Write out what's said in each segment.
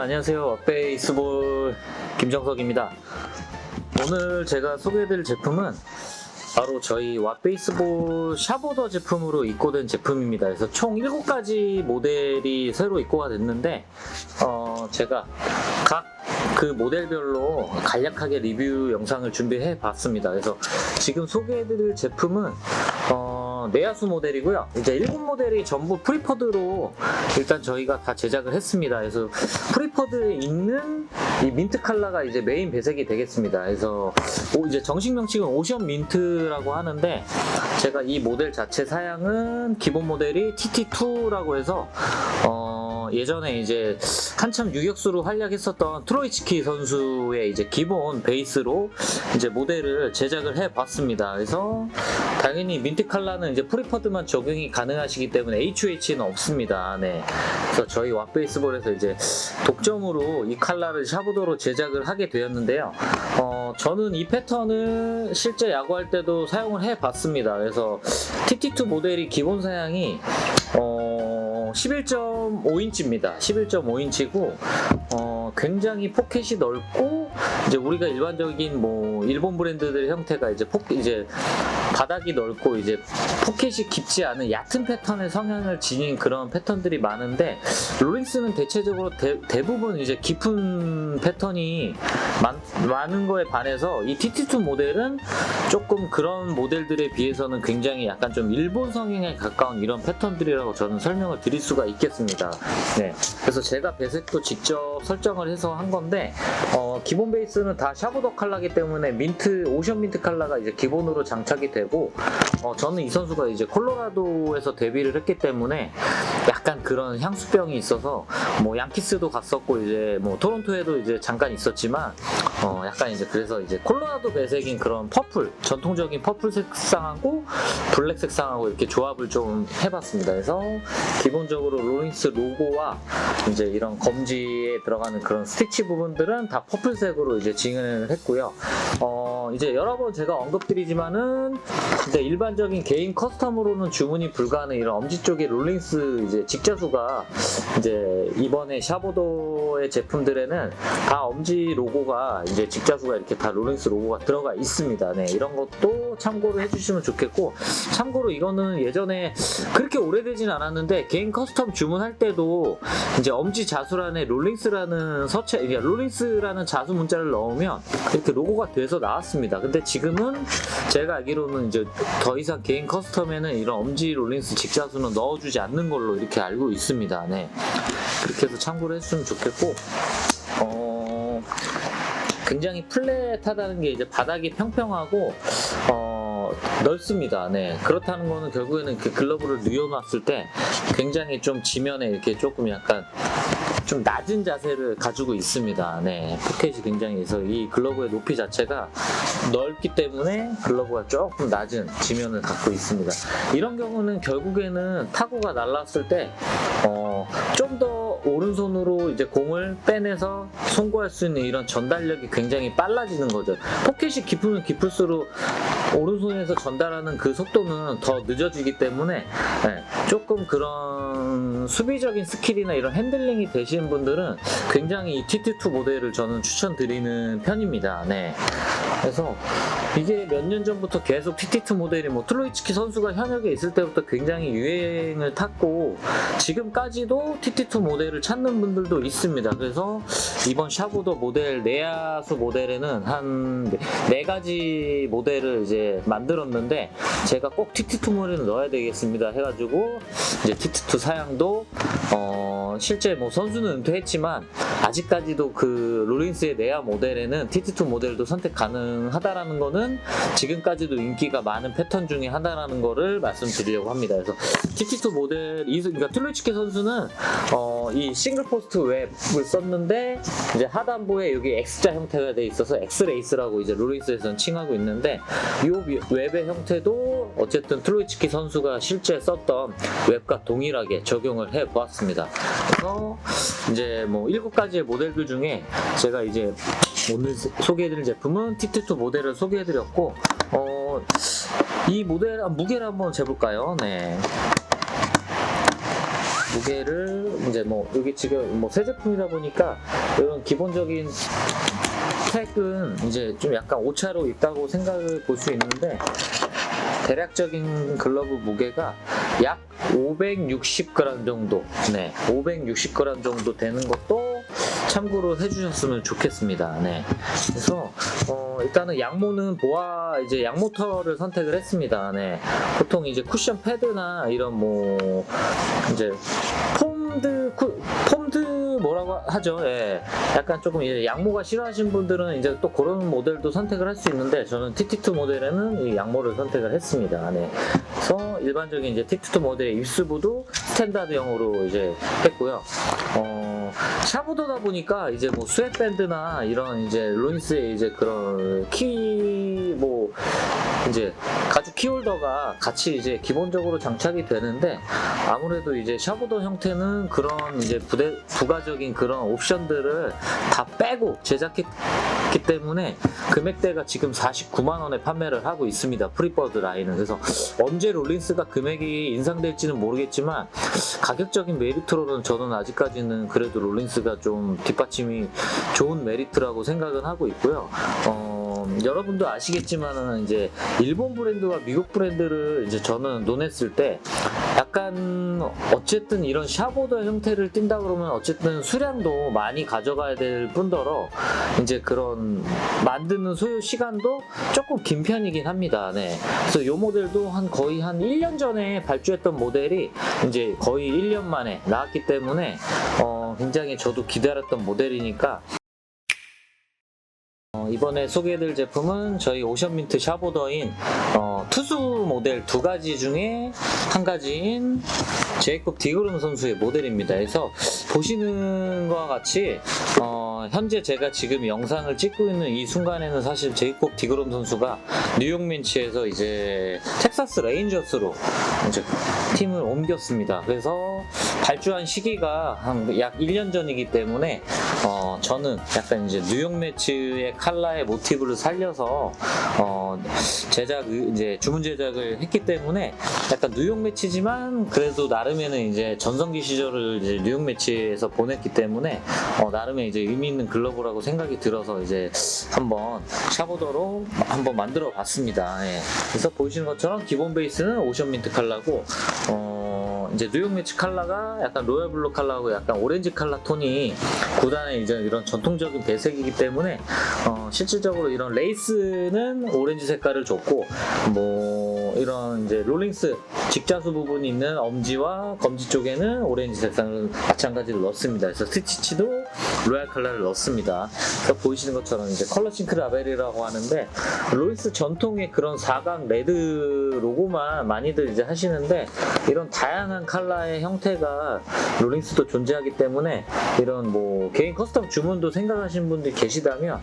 안녕하세요. 베이스볼 김정석입니다. 오늘 제가 소개해드릴 제품은 바로 저희 왓베이스볼 샤보더 제품으로 입고된 제품입니다. 그래서 총 7가지 모델이 새로 입고가 됐는데 어, 제가 각 그 모델별로 간략하게 리뷰 영상을 준비해 봤습니다. 그래서 지금 소개해드릴 제품은 어, 내야수 모델이고요. 이제 7 모델이 전부 프리퍼드로 일단 저희가 다 제작을 했습니다. 그래서 프리퍼드에 있는 이 민트 컬러가 이제 메인 배색이 되겠습니다. 그래서 오- 이제 정식 명칭은 오션 민트라고 하는데 제가 이 모델 자체 사양은 기본 모델이 TT2라고 해서 어, 예전에 이제 한참 유격수로 활약했었던 트로이치키 선수의 이제 기본 베이스로 이제 모델을 제작을 해봤습니다. 그래서 당연히 민트 컬러는 이제 프리퍼드만 적용이 가능하시기 때문에 HH는 없습니다. 네. 그래서 저희 왓베이스볼에서 이제 독점으로 이 컬러를 샤브도로 제작을 하게 되었는데요. 어, 저는 이 패턴을 실제 야구할 때도 사용을 해봤습니다. 그래서 TT2 모델이 기본 사양이 어, 11.5인치입니다. 11.5인치고 어, 굉장히 포켓이 넓고 이제 우리가 일반적인 뭐 일본 브랜드들의 형태가 이제 포 이제 바닥이 넓고 이제 포켓이 깊지 않은 얕은 패턴의 성향을 지닌 그런 패턴들이 많은데 롤링스는 대체적으로 대, 대부분 이제 깊은 패턴이 많, 많은 거에 반해서 이 TT2 모델은 조금 그런 모델들에 비해서는 굉장히 약간 좀 일본 성향에 가까운 이런 패턴들이라고 저는 설명을 드릴 수가 있겠습니다. 네. 그래서 제가 배색도 직접 설정을 해서 한 건데 어, 기본 베이스는 다 샤브더 컬러기 때문에 민트 오션 민트 컬러가 이제 기본으로 장착이 되고 어, 저는 이 선수가 이제 콜로라도에서 데뷔를 했기 때문에 약간 그런 향수병이 있어서 뭐 양키스도 갔었고 이제 뭐 토론토에도 이제 잠깐 있었지만 어, 약간 이제 그래서 이제 콜로라도 배색인 그런 퍼플 전통적인 퍼플 색상하고 블랙 색상하고 이렇게 조합을 좀 해봤습니다. 그래서 기본적으로 로링스 로고와 이제 이런 검지에 들어가는 그런 스티치 부분들은 다 퍼플색으로 이제 진행을 했고요. 어, 이제 여러 번 제가 언급드리지만은 이제 일반적인 개인 커스텀으로는 주문이 불가능한 이런 엄지 쪽의 롤링스 이제 직자수가 이제 이번에 샤보도의 제품들에는 다 엄지 로고가 이제 직자수가 이렇게 다 롤링스 로고가 들어가 있습니다. 네, 이런 것도 참고를 해주시면 좋겠고 참고로 이거는 예전에 그렇게 오래되진 않았는데 개인 커스텀 주문할 때도 이제 엄지 자수란에 롤링스라는 서체, 이게 롤링스라는 자수 문자를 넣으면 이렇게 로고가 돼서 나왔습니다. 근데 지금은 제가 알기로는 이제 더 이상 개인 커스텀에는 이런 엄지 롤링스 직자수는 넣어주지 않는 걸로 이렇게 알고 있습니다. 네. 그렇게 해서 참고를 했으면 좋겠고, 어, 굉장히 플랫하다는 게 이제 바닥이 평평하고, 어, 넓습니다. 네. 그렇다는 거는 결국에는 그 글러브를 누워놨을 때 굉장히 좀 지면에 이렇게 조금 약간 좀 낮은 자세를 가지고 있습니다. 네. 포켓이 굉장히 그래서 이 글러브의 높이 자체가 넓기 때문에 글러브가 조금 낮은 지면을 갖고 있습니다. 이런 경우는 결국에는 타구가 날랐을 때, 어, 좀더 오른손으로 이제 공을 빼내서 송구할 수 있는 이런 전달력이 굉장히 빨라지는 거죠. 포켓이 깊으면 깊을수록 오른손에서 전달하는 그 속도는 더 늦어지기 때문에 네, 조금 그런 수비적인 스킬이나 이런 핸들링이 되시는 분들은 굉장히 이 TT2 모델을 저는 추천드리는 편입니다. 네. 그래서 이게 몇 년 전부터 계속 TT2 모델이 뭐 트로이츠키 선수가 현역에 있을 때부터 굉장히 유행을 탔고 지금까지도 TT2 모델을 찾는 분들도 있습니다. 그래서 이번 샤보더 모델 내야수 모델에는 한 네 가지 모델을 이제 만들었는데 제가 꼭 TT2 모델을 넣어야 되겠습니다 해가지고 이제 TT2 사양도 어 실제 뭐 선수는 은퇴했지만 아직까지도 그 롤린스의 내야 모델에는 TT2 모델도 선택 가능 하다라는 거는 지금까지도 인기가 많은 패턴 중에 하나라는 거를 말씀드리려고 합니다. 그래서 TT2 모델 이 그러니까 툴루치키 선수는 어, 이 싱글 포스트 웹을 썼는데 이제 하단부에 여기 X자 형태가 돼 있어서 X레이스라고 이제 롤린스에서는 칭하고 있는데 이 웹의 형태도 어쨌든 툴루치키 선수가 실제 썼던 웹과 동일하게 적용을 해 보았습니다. 그래서 이제 뭐 7가지의 모델들 중에 제가 이제 오늘 소개해드릴 제품은 TT2 모델을 소개해드렸고 어, 이 모델 아, 무게를 한번 재볼까요? 네. 무게를 이제 뭐 여기 지금 뭐 새 제품이다 보니까 이런 기본적인 스택은 이제 좀 약간 오차로 있다고 생각을 볼 수 있는데 대략적인 글러브 무게가 약 560g 정도, 네, 560g 정도 되는 것도 참고로 해주셨으면 좋겠습니다. 네, 그래서 어, 일단은 양모는 보아 이제 양모터를 선택을 했습니다. 네, 보통 이제 쿠션 패드나 이런 뭐 이제 폼드 쿠, 폼드 뭐라고 하죠? 예. 약간 조금 이제 양모가 싫어하시는 분들은 이제 또 그런 모델도 선택을 할 수 있는데 저는 TT2 모델에는 이 양모를 선택을 했습니다. 네. 그래서 일반적인 이제 TT2 모델의 입수부도 스탠다드형으로 이제 했고요. 어, 샤보더다 보니까 이제 뭐 스웨트밴드나 이런 이제 로인스의 이제 그런 키 뭐 이제 가죽 키홀더가 같이 이제 기본적으로 장착이 되는데 아무래도 이제 샤보더 형태는 그런 이제 부대, 부가적인 그런 옵션들을 다 빼고 제작했기 때문에 금액대가 지금 49만 원에 판매를 하고 있습니다. 프리버드 라인은 그래서 언제 롤린스가 금액이 인상될지는 모르겠지만 가격적인 메리트로는 저는 아직까지는 그래도 롤린스가 좀 뒷받침이 좋은 메리트라고 생각은 하고 있고요. 어, 여러분도 아시겠지만은 이제 일본 브랜드와 미국 브랜드를 이제 저는 논했을 때 약간 어쨌든 이런 샤보더 형태를 띈다 그러면 어쨌든 수량도 많이 가져가야 될 뿐더러 이제 그런 만드는 소요 시간도 조금 긴 편이긴 합니다. 네. 그래서 이 모델도 한 거의 한 1년 전에 발주했던 모델이 이제 거의 1년 만에 나왔기 때문에 어, 굉장히 저도 기다렸던 모델이니까 어, 이번에 소개해드릴 제품은 저희 오션민트 샤보더인 어, 투수 모델 두 가지 중에 한 가지인 제이콥 디그룸 선수의 모델입니다. 그래서 보시는 것과 같이 어, 현재 제가 지금 영상을 찍고 있는 이 순간에는 사실 제이콥 디그롬 선수가 뉴욕 민치에서 이제 텍사스 레인저스로 이제 팀을 옮겼습니다. 그래서 발주한 시기가 한 약 1년 전이기 때문에 어, 저는 약간 이제 뉴욕 매치의 칼라의 모티브를 살려서 어, 제작 이제 주문 제작을 했기 때문에 약간 뉴욕 매치지만 그래도 나름에는 이제 전성기 시절을 이제 뉴욕 매치에서 보냈기 때문에 어, 나름의 이제 의미 있는 글러브라고 생각이 들어서 이제 한번 샤보더로 한번 만들어 봤습니다. 예. 그래서 보시는 것처럼 기본 베이스는 오션 민트 칼라고 어, 이제 뉴욕 매치 칼라가 약간 로얄 블루 칼라하고 약간 오렌지 칼라 톤이 구단의 이제 이런 전통적인 배색이기 때문에 어, 실질적으로 이런 레이스는 오렌지 색깔을 줬고 뭐 이런 이제 롤링스 직자수 부분이 있는 엄지와 검지 쪽에는 오렌지 색상을 마찬가지로 넣습니다. 그래서 스티치도 로얄 컬러를 넣습니다. 보이시는 것처럼 이제 컬러 싱크 라벨이라고 하는데 롤링스 전통의 그런 사각 레드 로고만 많이들 이제 하시는데 이런 다양한 컬러의 형태가 롤링스도 존재하기 때문에 이런 뭐 개인 커스텀 주문도 생각하시는 분들이 계시다면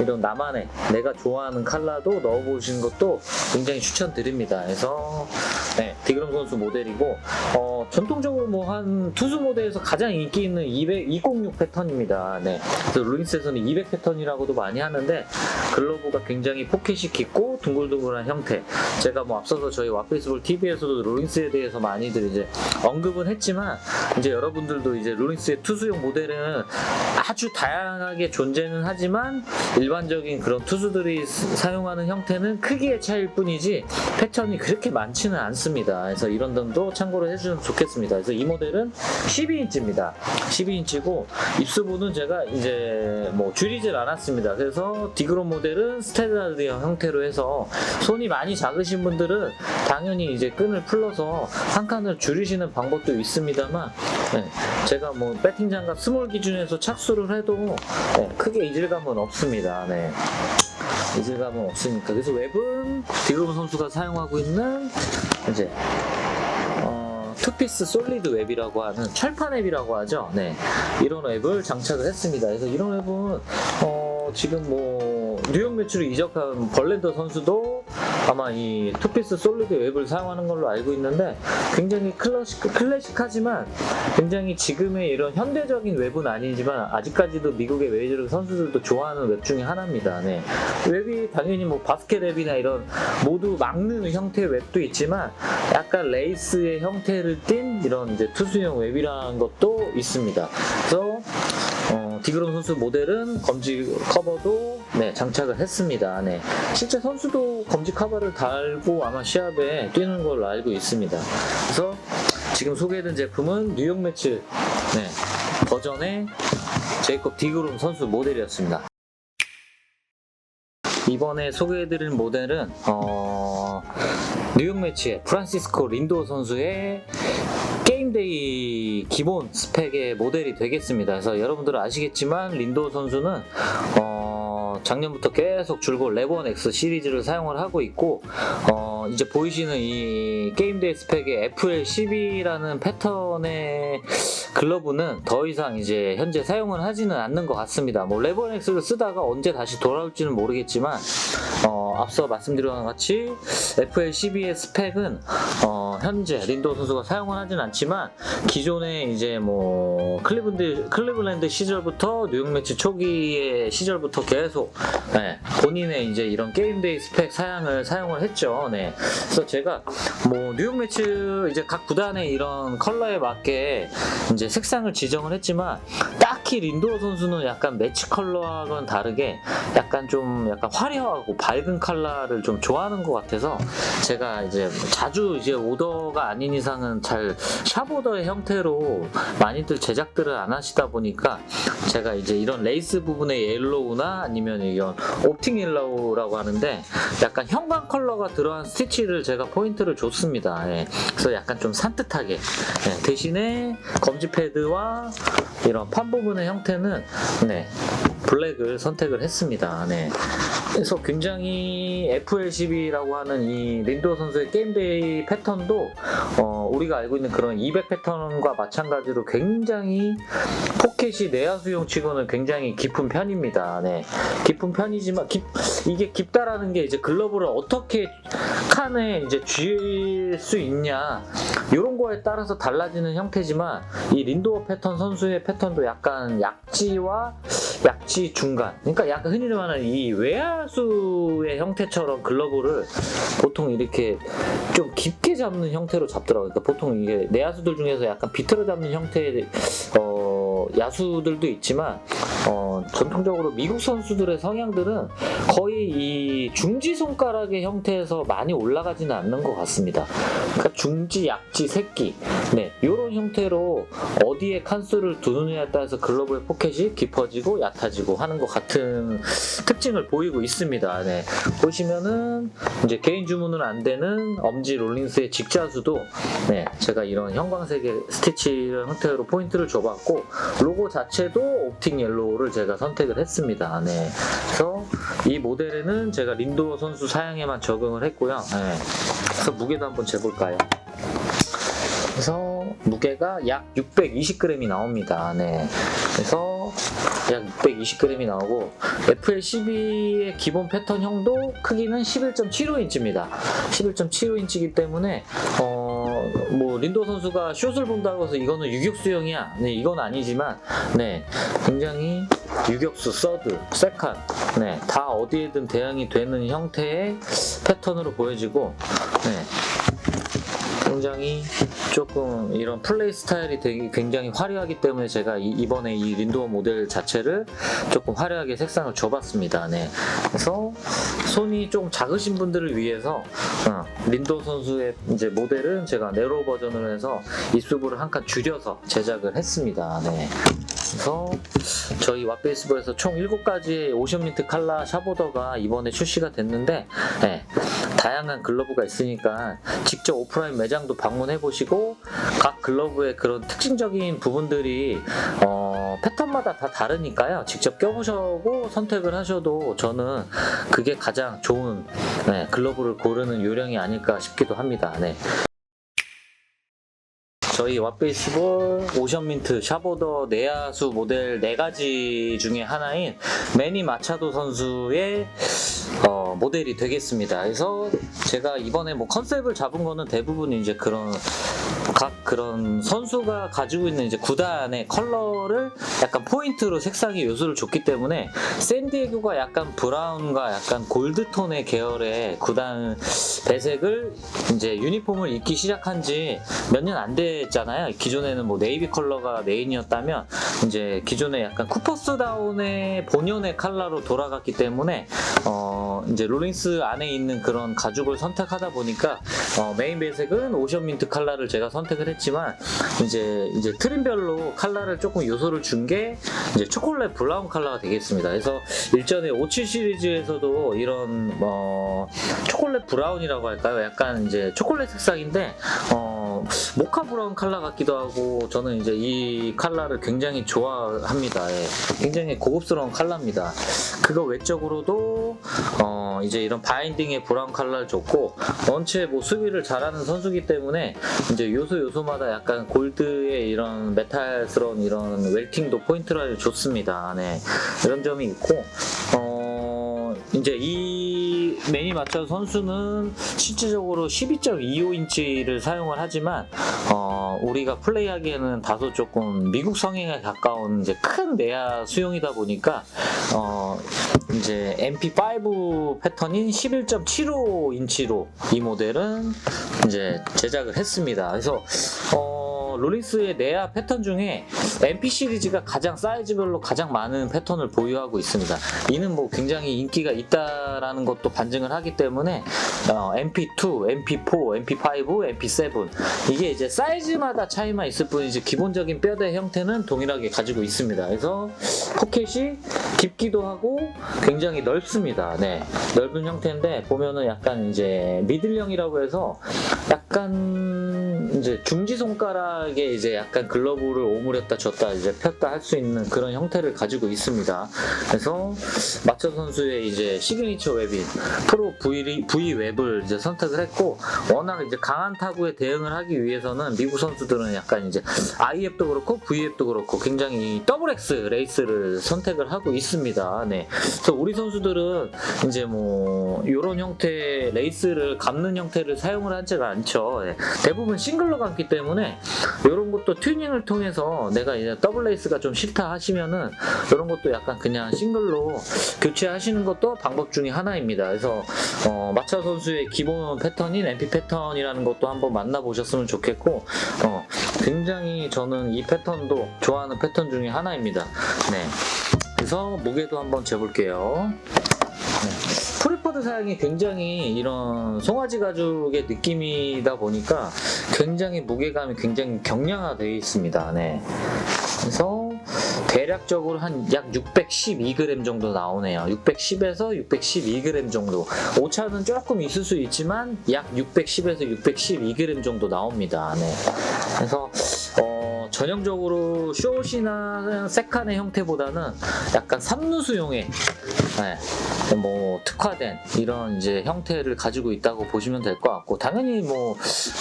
이런 나만의 내가 좋아하는 컬러도 넣어보시는 것도 굉장히 추천드립니다. 그래서 네, 디그럼 선수 모델이고 어, 전통적으로 뭐 한 투수 모델에서 가장 인기 있는 200, 206 패턴입니다. 네, 롤링스에서는 200 패턴이라고도 많이 하는데 글러브가 굉장히 포켓이 깊고 둥글둥글한 형태. 제가 뭐 앞서서 저희 왓베이스볼 TV에서도 롤링스에 대해서 많이들 이제 언급은 했지만 이제 여러분들도 이제 롤링스의 투수용 모델은 아주 다양하게 존재는 하지만 일반적인 그런 투수들이 스- 사용하는 형태는 크기의 차이일 뿐이지 패턴이 그렇게 많지는 않습니다. 그래서 이런 점도 참고를 해주시면 좋겠습니다. 그래서 이 모델은 12인치입니다. 12인치고 입수부는 제가 이제 뭐 줄이질 않았습니다. 그래서 디그론 모델은 스탠다드형 형태로 해서 손이 많이 작으신 분들은 당연히 이제 끈을 풀러서 한 칸을 줄이시는 방법도 있습니다만 네, 제가 뭐 배팅 장갑 스몰 기준에서 착수를 해도 네, 크게 이질감은 없습니다. 네. 이질감은 없으니까 그래서 웹은 디그론 선수가 사용하고 있는 이제 어, 투피스 솔리드 웹이라고 하는 철판 웹이라고 하죠. 네. 이런 웹을 장착을 했습니다. 그래서 이런 웹은 어, 지금 뭐 뉴욕 매치로 이적한 벌렌더 선수도 아마 이 투피스 솔리드 웹을 사용하는 걸로 알고 있는데 굉장히 클래식, 클래식하지만 굉장히 지금의 이런 현대적인 웹은 아니지만 아직까지도 미국의 메이저리그 선수들도 좋아하는 웹 중에 하나입니다. 네. 웹이 당연히 뭐 바스켓 웹이나 이런 모두 막는 형태의 웹도 있지만 약간 레이스의 형태를 띤 이런 이제 투수용 웹이라는 것도 있습니다. 그래서 어, 디그롬 선수 모델은 검지 커버도 네, 장착을 했습니다. 네. 실제 선수도 검지 커버를 달고 아마 시합에 뛰는 걸로 알고 있습니다. 그래서 지금 소개해드린 제품은 뉴욕 매치 네, 버전의 제이콥 디그롬 선수 모델이었습니다. 이번에 소개해드릴 모델은 어, 뉴욕 매치의 프란시스코 린도 선수의 게임데이 기본 스펙의 모델이 되겠습니다. 그래서 여러분들은 아시겠지만 린도 선수는 어, 작년부터 계속 줄곧 레본 X 시리즈를 사용을 하고 있고 어, 이제 보이시는 이 게임데이 스펙의 FL12라는 패턴의 글러브는 더 이상 이제 현재 사용을 하지는 않는 것 같습니다. 뭐 레본 X를 쓰다가 언제 다시 돌아올지는 모르겠지만 어, 앞서 말씀드린 것 같이 FL12의 스펙은 어, 현재 린도 선수가 사용을 하진 않지만 기존에 이제 뭐 클리블랜드, 클리블랜드 시절부터 뉴욕 매치 초기의 시절부터 계속 네, 본인의 이제 이런 게임데이 스펙 사양을 사용을 했죠. 네. 그래서 제가 뭐 뉴욕 매치 이제 각 구단의 이런 컬러에 맞게 이제 색상을 지정을 했지만 딱히 린도 선수는 약간 매치 컬러와는 다르게 약간 좀 약간 화려하고 밝은 컬러를 좀 좋아하는 것 같아서 제가 이제 자주 이제 오더가 아닌 이상은 잘 샵오더의 형태로 많이들 제작들을 안 하시다 보니까 제가 이제 이런 레이스 부분의 옐로우나 아니면 이런 옵팅 옐로우라고 하는데 약간 형광 컬러가 들어간 스티치를 제가 포인트를 줬습니다. 예. 그래서 약간 좀 산뜻하게 예. 대신에 검지 패드와 이런 판 부분의 형태는 네. 블랙을 선택을 했습니다. 네. 그래서 굉장히 FL12라고 하는 이 린도 선수의 게임데이 패턴도 어, 우리가 알고 있는 그런 200 패턴과 마찬가지로 굉장히 포켓이 내야수용 치고는 굉장히 깊은 편입니다. 네. 깊은 편이지만 깊- 이게 깊다라는 게 이제 글러브를 어떻게 칸에 이제 쥐을 수 있냐 이런 거에 따라서 달라지는 형태지만 이 린도어 패턴 선수의 패턴도 약간 약지와 약지 중간. 그러니까 약간 흔히 말하는 이 외야수의 형태처럼 글러브를 보통 이렇게 좀 깊게 잡는 형태로 잡더라고요. 그러니까 보통 이게 내야수들 중에서 약간 비틀어 잡는 형태의 어, 야수들도 있지만 어, 전통적으로 미국 선수들의 성향들은 거의 이 중지 손가락의 형태에서 많이 올라가지는 않는 것 같습니다. 그러니까 중지, 약지, 새끼, 네 이런 형태로 어디에 칸수를 두느냐에 따라서 글러브의 포켓이 깊어지고 얕아지고 하는 것 같은 특징을 보이고 있습니다. 네 보시면은 이제 개인 주문은 안 되는 엄지 롤링스의 직자수도 네 제가 이런 형광색의 스티치 형태로 포인트를 줘봤고 로고 자체도 옵틱 옐로우를 제가 선택을 했습니다. 네. 그래서 이 모델에는 제가 린도 선수 사양에만 적용을 했고요. 네. 그래서 무게도 한번 재볼까요? 그래서 무게가 약 620g이 나옵니다. 네. 그래서 약 620g이 나오고 FL12의 기본 패턴형도 크기는 11.75인치입니다. 11.75인치이기 때문에 어, 뭐 린도 선수가 숏을 본다고 해서 이거는 유격 수형이야. 네, 이건 아니지만 네, 굉장히 유격수, 서드, 세컨, 네, 다 어디에든 대응이 되는 형태의 패턴으로 보여지고 네, 굉장히 조금 이런 플레이 스타일이 되게 굉장히 화려하기 때문에 제가 이, 이번에 이 린도어 모델 자체를 조금 화려하게 색상을 줘봤습니다. 네. 그래서 손이 좀 작으신 분들을 위해서 어, 린도 선수의 이제 모델은 제가 네로 버전으로 해서 입수부를 한 칸 줄여서 제작을 했습니다. 네. 그래서 저희 왓베이스볼에서 총 7가지의 오션민트 칼라 샤보더가 이번에 출시가 됐는데 네, 다양한 글러브가 있으니까 직접 오프라인 매장도 방문해 보시고 각 글러브의 그런 특징적인 부분들이 어, 패턴마다 다 다르니까요. 직접 껴보시고 선택을 하셔도 저는 그게 가장 좋은 네, 글러브를 고르는 요령이 아닐까 싶기도 합니다. 네. 저희 왓베이스볼 오션민트 샤보더 내야수 모델 4가지 중에 하나인 매니 마차도 선수의 어, 모델이 되겠습니다. 그래서 제가 이번에 뭐 컨셉을 잡은 거는 대부분 이제 그런 각 그런 선수가 가지고 있는 이제 구단의 컬러를 약간 포인트로 색상의 요소를 줬기 때문에 샌디에고가 약간 브라운과 약간 골드톤의 계열의 구단 배색을 이제 유니폼을 입기 시작한 지 몇 년 안 됐잖아요. 기존에는 뭐 네이비 컬러가 메인이었다면 이제 기존에 약간 쿠퍼스다운의 본연의 컬러로 돌아갔기 때문에 어 이제 롤링스 안에 있는 그런 가죽을 선택하다 보니까 어 메인 배색은 오션 민트 컬러를 제가 선택을 했지만 이제 이제 트림별로 컬러를 조금 요소를 준 게 이제 초콜릿 브라운 컬러가 되겠습니다. 그래서 일전에 57 시리즈에서도 이런 어 초콜릿 브라운이라고 할까요? 약간 이제 초콜릿 색상인데 어 모카 브라운 컬러 같기도 하고 저는 이제 이 컬러를 굉장히 좋아합니다. 예. 굉장히 고급스러운 컬러입니다. 그거 외적으로도 어 이제 이런 바인딩의 브라운 컬러를 줬고 원체 뭐 수비를 잘하는 선수기 때문에 이제 요소 요소마다 약간 골드의 이런 메탈스러운 이런 웰팅도 포인트를 줬습니다. 네. 이런 점이 있고 어 이제 이 매니 마차 선수는 실질적으로 12.25인치를 사용을 하지만 어, 우리가 플레이하기에는 다소 조금 미국 성향에 가까운 이제 큰 내야 수용이다 보니까 어, 이제 MP5 패턴인 11.75인치로 이 모델은 이제 제작을 했습니다. 그래서 어, 롤링스의 내야 패턴 중에 MP 시리즈가 가장 사이즈별로 가장 많은 패턴을 보유하고 있습니다. 이는 뭐 굉장히 인기가 있다라는 것도 반증을 하기 때문에 어, MP2, MP4, MP5, MP7 이게 이제 사이즈마다 차이만 있을 뿐이지 기본적인 뼈대 형태는 동일하게 가지고 있습니다. 그래서 포켓이 깊기도 하고 굉장히 넓습니다. 네, 넓은 형태인데 보면은 약간 이제 미들형이라고 해서 약간 이제 중지 손가락 에 이제 약간 글러브를 오므렸다 줬다 이제 폈다 할 수 있는 그런 형태를 가지고 있습니다. 그래서 마처 선수의 이제 시그니처 웹인 프로 V, 웹을 이제 선택을 했고 워낙 이제 강한 타구에 대응을 하기 위해서는 미국 선수들은 약간 이제 IF도 그렇고 VF도 그렇고 굉장히 더블 X 레이스를 선택을 하고 있습니다. 네. 그래서 우리 선수들은 이제 뭐 이런 형태 레이스를 감는 형태를 사용을 하지가 않죠. 예. 대부분 싱글로 감기 때문에 이런 것도 튜닝을 통해서 내가 이제 더블 레이스가 좀 싫다 하시면은 이런 것도 약간 그냥 싱글로 교체하시는 것도 방법 중에 하나입니다. 그래서 어, 마차 선수의 기본 패턴인 MP 패턴이라는 것도 한번 만나보셨으면 좋겠고 어, 굉장히 저는 이 패턴도 좋아하는 패턴 중에 하나입니다. 네. 그래서 무게도 한번 재볼게요. 네. 프리퍼드 사양이 굉장히 이런 송아지 가죽의 느낌이다 보니까 굉장히 무게감이 굉장히 경량화되어 있습니다. 네. 그래서 대략적으로 한 약 612g 정도 나오네요. 610에서 612g 정도. 오차는 조금 있을 수 있지만 약 610에서 612g 정도 나옵니다. 네. 그래서 어, 전형적으로 숏이나 세칸의 형태보다는 약간 삼루수용의 네, 뭐 특화된 이런 이제 형태를 가지고 있다고 보시면 될 것 같고 당연히 뭐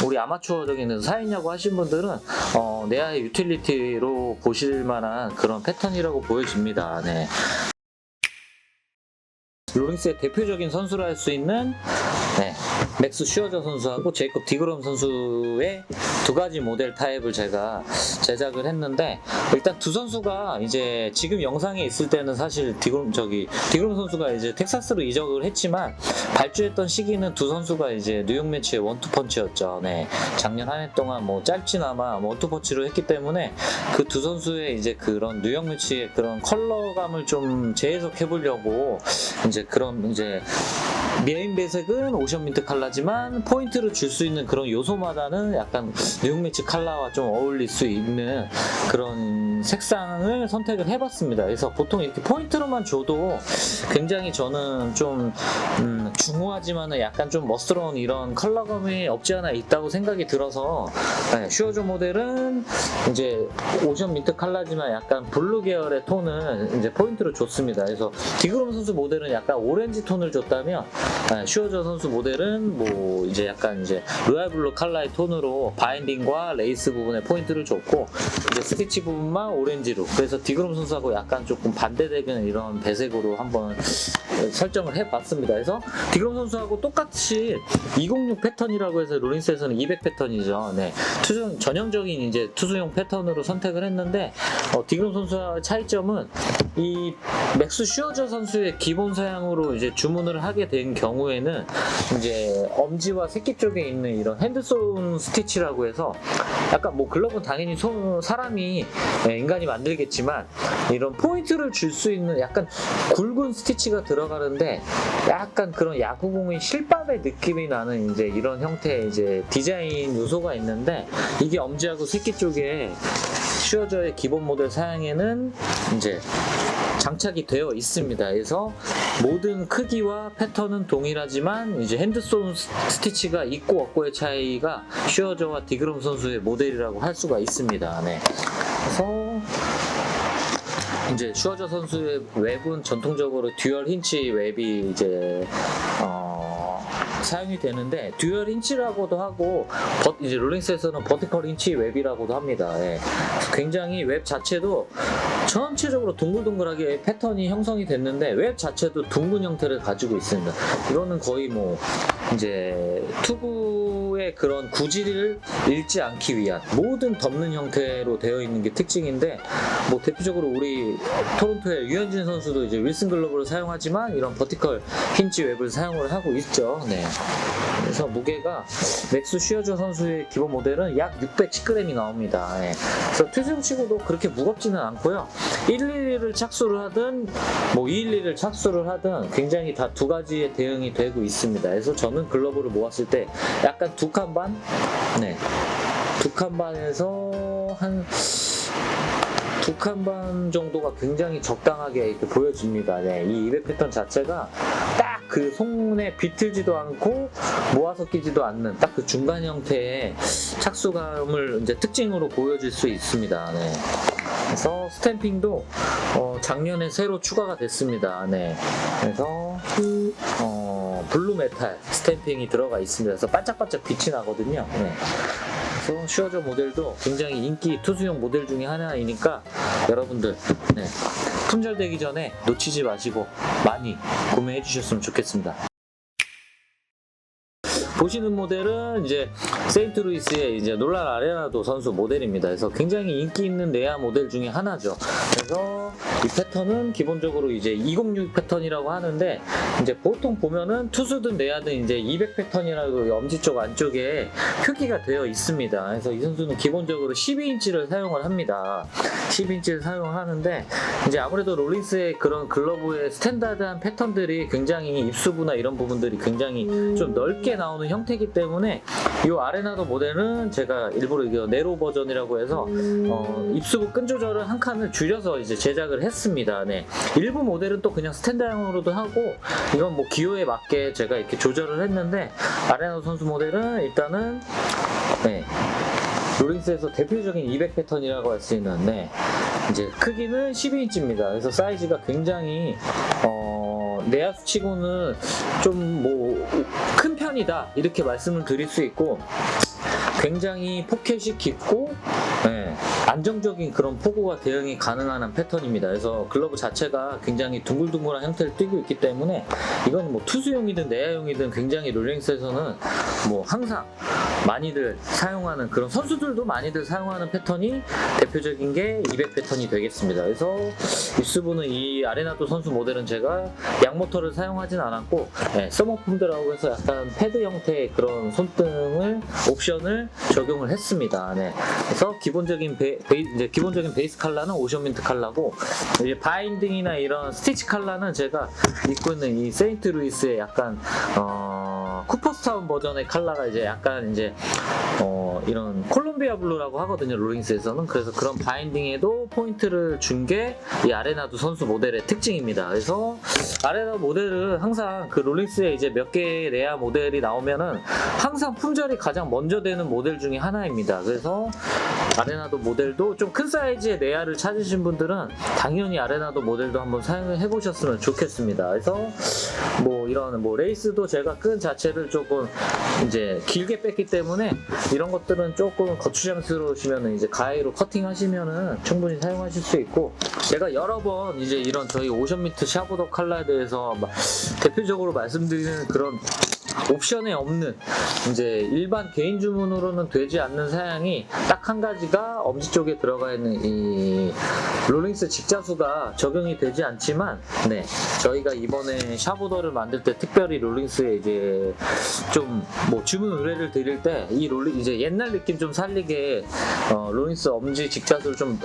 우리 아마추어적인 사인야구 하신 분들은 어, 내야의 유틸리티로 보실 만한 그런 패턴이라고 보여집니다. 네. 롤링스의 대표적인 선수라 할 수 있는 네, 맥스 슈어저 선수하고 제이콥 디그롬 선수의 두 가지 모델 타입을 제가 제작을 했는데 일단 두 선수가 이제 지금 영상에 있을 때는 사실 디그롬 저기 디그롬 선수가 이제 텍사스로 이적을 했지만 발주했던 시기는 두 선수가 이제 뉴욕 매치의 원투 펀치였죠. 네, 작년 한 해 동안 뭐 짧지나마 원투 펀치로 했기 때문에 그 두 선수의 이제 그런 뉴욕 매치의 그런 컬러감을 좀 재해석해 보려고 이제 그런 이제 메인 배색은 오션 민트 컬러지만 포인트를 줄 수 있는 그런 요소마다는 약간 뉴욕 매치 컬러와 좀 어울릴 수 있는 그런 색상을 선택을 해봤습니다. 그래서 보통 이렇게 포인트로만 줘도 굉장히 저는 좀 음, 중후하지만은 약간 좀 멋스러운 이런 컬러감이 없지 않아 있다고 생각이 들어서 네, 슈어조 모델은 이제 오션 민트 컬러지만 약간 블루 계열의 톤을 이제 포인트로 줬습니다. 그래서 디그롬 선수 모델은 약간 오렌지 톤을 줬다면 네, 슈어저 선수 모델은 뭐 이제 약간 이제 로얄 블루 컬러의 톤으로 바인딩과 레이스 부분에 포인트를 줬고 이제 스티치 부분만 오렌지로 그래서 디그롬 선수하고 약간 조금 반대되는 이런 배색으로 한번 설정을 해봤습니다. 그래서 디그롬 선수하고 똑같이 206 패턴이라고 해서 롤린스에서는 200 패턴이죠. 네. 투수 전형적인 이제 투수용 패턴으로 선택을 했는데 어, 디그롬 선수와 차이점은 이 맥스 슈어저 선수의 기본 사양으로 이제 주문을 하게 된 경우에는 이제 엄지와 새끼 쪽에 있는 이런 핸드손 스티치라고 해서 약간 뭐 글러브는 당연히 손, 사람이 예, 인간이 만들겠지만 이런 포인트를 줄 수 있는 약간 굵은 스티치가 들어가는데 약간 그런 야구공의 실밥의 느낌이 나는 이제 이런 형태의 이제 디자인 요소가 있는데 이게 엄지하고 새끼 쪽에 슈어저의 기본 모델 사양에는 이제 장착이 되어 있습니다. 그래서 모든 크기와 패턴은 동일하지만 이제 핸드손 스- 스티치가 있고 없고의 차이가 슈어저와 디그롬 선수의 모델이라고 할 수가 있습니다. 네. 그래서 이제 슈어저 선수의 웹은 전통적으로 듀얼 힌치 웹이 이제 어, 사용이 되는데 듀얼 힌치라고도 하고 버- 이제 롤링스에서는 버티컬 힌치 웹이라고도 합니다. 예. 굉장히 웹 자체도 전체적으로 둥글둥글하게 패턴이 형성이 됐는데 웹 자체도 둥근 형태를 가지고 있습니다. 이거는 거의 뭐 이제 투구 의 그런 구질을 잃지 않기 위한 모든 덮는 형태로 되어 있는 게 특징인데 뭐 대표적으로 우리 토론토의 유현진 선수도 이제 윌슨 글러브를 사용하지만 이런 버티컬 힌지 웹을 사용을 하고 있죠. 네. 그래서 무게가 맥스 슈어저 선수의 기본 모델은 약 610g이 나옵니다. 예. 그래서 투수용 치고도 그렇게 무겁지는 않고요. 111을 착수를 하든 뭐 211을 착수를 하든 굉장히 다 두 가지의 대응이 되고 있습니다. 그래서 저는 글러브를 모았을 때 약간 두칸 반? 네. 두 칸 반에서 한 두 칸 반 정도가 굉장히 적당하게 이렇게 보여집니다. 네, 이200 패턴 자체가 딱 그 손에 비틀지도 않고 모아서 끼지도 않는 딱 그 중간 형태의 착수감을 이제 특징으로 보여줄 수 있습니다. 네. 그래서 스탬핑도 어, 작년에 새로 추가가 됐습니다. 네. 그래서 어, 블루 메탈 스탬핑이 들어가 있습니다. 그래서 반짝반짝 빛이 나거든요. 네. 그래서 슈어저 모델도 굉장히 인기 투수용 모델 중에 하나이니까 여러분들 네, 품절되기 전에 놓치지 마시고 많이 구매해 주셨으면 좋겠습니다. 보시는 모델은 이제 세인트루이스의 이제 놀란 아레나도 선수 모델입니다. 그래서 굉장히 인기 있는 내야 모델 중에 하나죠. 그래서 이 패턴은 기본적으로 이제 206 패턴이라고 하는데 이제 보통 보면은 투수든 내야든 이제 200 패턴이라고 엄지 쪽 안쪽에 표기가 되어 있습니다. 그래서 이 선수는 기본적으로 12인치를 사용을 합니다. 12인치를 사용을 하는데 이제 아무래도 롤린스의 그런 글러브의 스탠다드한 패턴들이 굉장히 입수부나 이런 부분들이 굉장히 좀 넓게 나오는 형태이기 때문에 이 아레나도 모델은 제가 일부러 이거 네로 버전이라고 해서 어, 입수부 끈 조절을 한 칸을 줄여서 이제 제작을 했습니다. 네. 일부 모델은 또 그냥 스탠다형으로도 하고 이건 뭐 기호에 맞게 제가 이렇게 조절을 했는데 아레나 선수 모델은 일단은 네. 롤링스에서 대표적인 200 패턴이라고 할 수 있는 네. 이제 크기는 12인치입니다. 그래서 사이즈가 굉장히 어, 내야수 치고는 좀 뭐 큰 편이다 이렇게 말씀을 드릴 수 있고 굉장히 포켓이 깊고 네, 안정적인 그런 포구가 대응이 가능한 한 패턴입니다. 그래서 글러브 자체가 굉장히 둥글둥글한 형태를 띠고 있기 때문에 이건 뭐 투수용이든 내야용이든 굉장히 롤링스에서는 뭐 항상 많이들 사용하는 그런 선수들도 많이들 사용하는 패턴이 대표적인 게 200 패턴이 되겠습니다. 그래서 입수부는 이 아레나도 선수 모델은 제가 양모터를 사용하진 않았고 네, 서머품들하고 해서 약간 패드 형태의 그런 손등을 옵션을 적용을 했습니다. 네. 그래서 기본적인 베, 베이, 기본적인 베이스 컬러는 오션민트 컬러고 이제 바인딩이나 이런 스티치 컬러는 제가 입고 있는 이 세인트 루이스의 약간 어, 어, 쿠퍼스타운 버전의 컬러가 이제 약간 이제 어, 이런 콜롬비아 블루라고 하거든요 롤링스에서는 그래서 그런 바인딩에도 포인트를 준 게 이 아레나도 선수 모델의 특징입니다. 그래서 아레나 모델은 항상 그 롤링스에 이제 몇 개의 레아 모델이 나오면은 항상 품절이 가장 먼저 되는 모델 중에 하나입니다. 그래서 아레나도 모델도 좀 큰 사이즈의 레아를 찾으신 분들은 당연히 아레나도 모델도 한번 사용을 해보셨으면 좋겠습니다. 그래서 뭐 이런 뭐 레이스도 제가 끈 자체 를 조금 이제 길게 뺐기 때문에 이런 것들은 조금 거추장스러우시면 이제 가위로 커팅하시면은 충분히 사용하실 수 있고 제가 여러 번 이제 이런 저희 오션미트 샤보더 칼라에 대해서 막 대표적으로 말씀드리는 그런 옵션에 없는 이제 일반 개인 주문으로는 되지 않는 사양이 딱 한 가지가 엄지 쪽에 들어가 있는 이 롤링스 직자수가 적용이 되지 않지만 네 저희가 이번에 샤보더를 만들 때 특별히 롤링스에 이제 좀 뭐 주문 의뢰를 드릴 때 이 롤링 이제 옛날 느낌 좀 살리게 어, 롤링스 엄지 직자수를 좀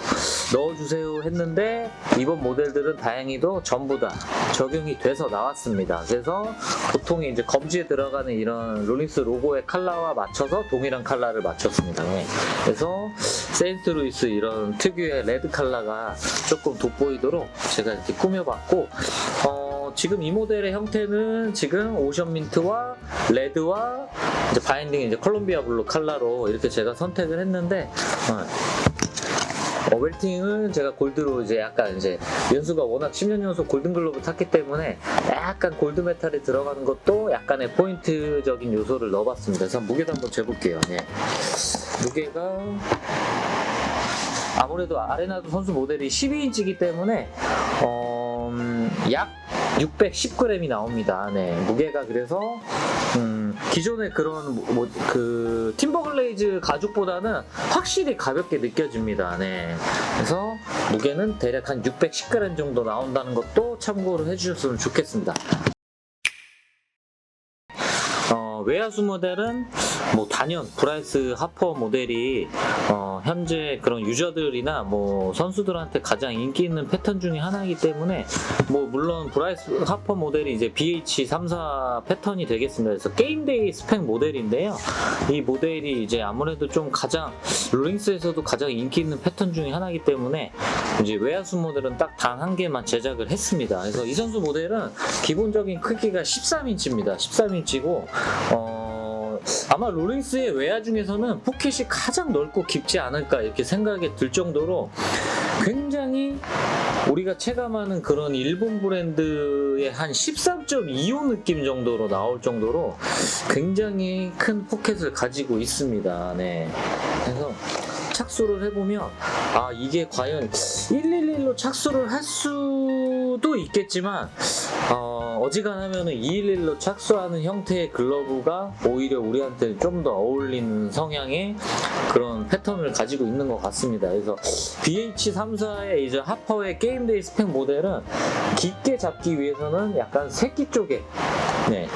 넣어주세요 했는데 이번 모델들은 다행히도 전부 다 적용이 돼서 나왔습니다. 그래서 보통 이제 검지에 들어 가는 이런 롤링스 로고의 컬러와 맞춰서 동일한 컬러를 맞췄습니다. 네. 그래서 세인트루이스 이런 특유의 레드 컬러가 조금 돋보이도록 제가 이렇게 꾸며봤고 어, 지금 이 모델의 형태는 지금 오션 민트와 레드와 이제 바인딩 이제 콜롬비아 블루 컬러로 이렇게 제가 선택을 했는데 어, 어, 웰팅은 제가 골드로 이제 약간 이제 연수가 워낙 10년 연속 골든글로브 탔기 때문에 약간 골드 메탈이 들어가는 것도 약간의 포인트적인 요소를 넣어봤습니다. 그래서 무게도 한번 재볼게요. 네. 무게가 아무래도 아레나도 선수 모델이 12인치이기 때문에 어, 음, 약 610g이 나옵니다. 네, 무게가 그래서 음, 기존의 그런 뭐, 그 팀버글레이즈 가죽보다는 확실히 가볍게 느껴집니다. 네, 그래서 무게는 대략 한 610g 정도 나온다는 것도 참고를 해주셨으면 좋겠습니다. 어, 외야수 모델은 뭐 단연 브라이스 하퍼 모델이 어, 현재 그런 유저들이나 뭐 선수들한테 가장 인기 있는 패턴 중에 하나이기 때문에 뭐 물론 브라이스 하퍼 모델이 이제 BH34 패턴이 되겠습니다. 그래서 게임데이 스펙 모델인데요. 이 모델이 이제 아무래도 좀 가장 롤링스에서도 가장 인기 있는 패턴 중에 하나이기 때문에 이제 외야수 모델은 딱 단 한 개만 제작을 했습니다. 그래서 이 선수 모델은 기본적인 크기가 13인치입니다. 13인치고 어, 아마 롤링스의 외야 중에서는 포켓이 가장 넓고 깊지 않을까 이렇게 생각이 들 정도로 굉장히 우리가 체감하는 그런 일본 브랜드의 한 13.25 느낌 정도로 나올 정도로 굉장히 큰 포켓을 가지고 있습니다. 네. 그래서 착수를 해보면 아 이게 과연 111로 착수를 할 수도 있겠지만 어, 어지간하면은 211로 착수하는 형태의 글러브가 오히려 우리한테 좀 더 어울리는 성향의 그런 패턴을 가지고 있는 것 같습니다. 그래서 BH34의 이제 하퍼의 게임데이 스펙 모델은 깊게 잡기 위해서는 약간 새끼 쪽에 네,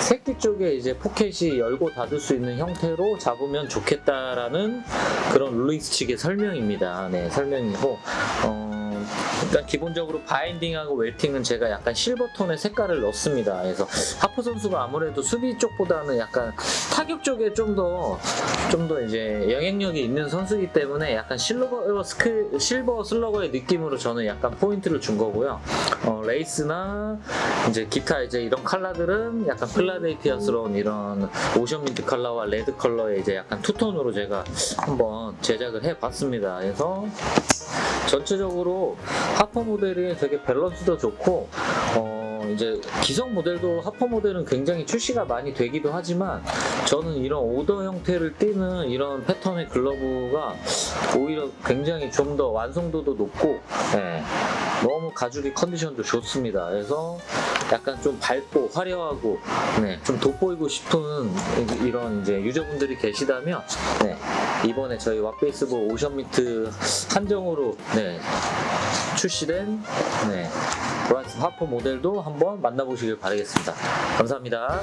새끼 쪽에 이제 포켓이 열고 닫을 수 있는 형태로 잡으면 좋겠다라는 그런 룰링스 측의 설명입니다. 네, 설명이고 어, 일단 기본적으로 바인딩하고 웰팅은 제가 약간 실버톤의 색깔을 넣습니다. 그래서 하프 선수가 아무래도 수비 쪽보다는 약간 타격 쪽에 좀 더 좀 더 이제 영향력이 있는 선수이기 때문에 약간 실버 스크 실버 슬러거의 느낌으로 저는 약간 포인트를 준 거고요. 어, 레이스나 이제 기타 이제 이런 컬러들은 약간 필라델피아스러운 이런 오션 민트 컬러와 레드 컬러의 이제 약간 투톤으로 제가 한번 제작을 해봤습니다. 그래서 전체적으로 하퍼 모델이 되게 밸런스도 좋고 어 이제 기성 모델도 하퍼 모델은 굉장히 출시가 많이 되기도 하지만 저는 이런 오더 형태를 띠는 이런 패턴의 글러브가 오히려 굉장히 좀 더 완성도도 높고 예, 너무 가죽의 컨디션도 좋습니다. 그래서 약간 좀 밝고 화려하고 네, 좀 돋보이고 싶은 이런 이제 유저분들이 계시다면 네, 이번에 저희 왓베이스볼 오션미트 한정으로 네, 출시된 네, 로렌스 하퍼 모델도 한번 만나보시길 바라겠습니다. 감사합니다.